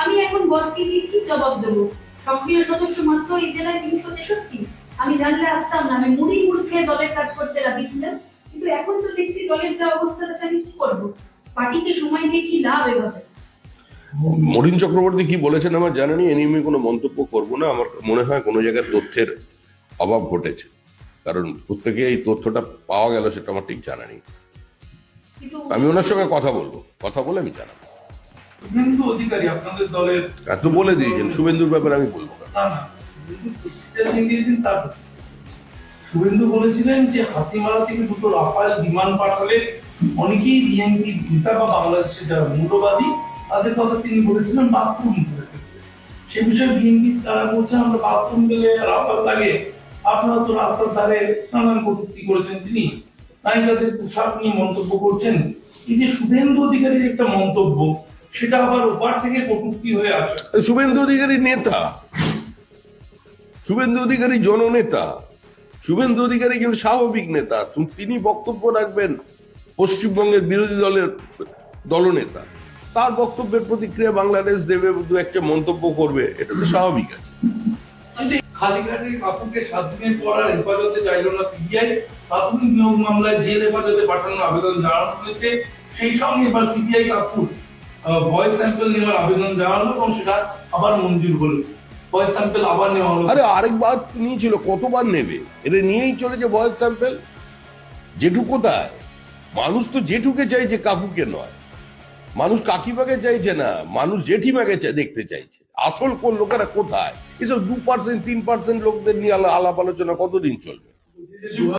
আমি এখন বসকে কি জবাব দেবো? সক্রিয় সদস্য মাত্র এই জেলায় তিনশো তেষট্টি। আমি জানলে আসতাম না, আমি মুড়ি দলের কাজ করতে রাজি ছিলাম। কিন্তু এখন তো দেখছি দলের যা অবস্থা আমি কি করব? পার্টিকে সময় দিয়ে কি লাভ এভাবে মরিন চক্রবর্তী কি বলেছেন আমার জানা নেই, এ নিয়ে কোনো মন্তব্য করব না। আমার মনে হয় কোনো জায়গায় তথ্যের অভাব ঘটেছে। কারণ প্রত্যেকে এই তথ্যটা পাওয়া গেল সেটা আমার ঠিক জানা নেই। আমি ওনার সঙ্গে কথা বলব কথা বলে আমি জানাব। বলে দিয়েছেন শুভেন্দুর ব্যাপারে আমি বলব শুভেন্দু বলেছিলেন যে হাতিমারা থেকে দুটো রাফাল বিমান পাঠালে অনেকেই বিএনপি নেতা বা বাংলাদেশের যারা মূল্যবাদী তাদের কথা তিনি বলেছিলেন বাথরুম সে বিষয়ে বিএনপি তারা বলছেন আমরা বাথরুম গেলে রাফাল লাগে। আপনারা তো রাস্তার ধারে নানান কটূক্তি করেছেন তিনি। তাই তাদের পোশাক নিয়ে মন্তব্য করছেন। এই যে শুভেন্দু অধিকারীর একটা মন্তব্য, সেটা আবার ওপার থেকে কটূক্তি হয়ে আসে। শুভেন্দু অধিকারী নেতা। শুভেন্দু অধিকারী জননেতা। শুভেন্দু অধিকারী কিন্তু স্বাভাবিক নেতা। তিনি বক্তব্য রাখবেন পশ্চিমবঙ্গের বিরোধী দলের দলনেতা। তার বক্তব্যের প্রতিক্রিয়া বাংলাদেশ দেবে দু একটা মন্তব্য করবে। এটা তো স্বাভাবিক আছে। খালিঘাটের কাকুকে সাত দিনের পর আর হেফাজতে চাইল না সিবিআই। প্রাথমিক নিয়োগ মামলায় জেল হেফাজতে পাঠানোর আবেদন জানানো হয়েছে। সেই সঙ্গে এবার সিবিআই কাকুর ভয়েস স্যাম্পল নেওয়ার আবেদন জানালো এবং সেটা আবার মঞ্জুর হলো। ভয়েস স্যাম্পল আবার নেওয়া হলো। আরে, আরেকবার নিয়েছিল, কতবার নেবে? এটা নিয়েই চলেছে ভয়েস স্যাম্পেল জেঠু কোথায় মানুষ তো জেঠুকে চাইছে কাকুকে নয়। মানুষ কাকিমাকে চাইছে না, মানুষ জেঠিমাকে দেখতে চাইছে। আসল কোন লোকেরা কোথায়? এসব দু পার্সেন্ট তিন পার্সেন্ট লোকদের নিয়ে আলা- আলাপ আলোচনা কতদিন চলবে?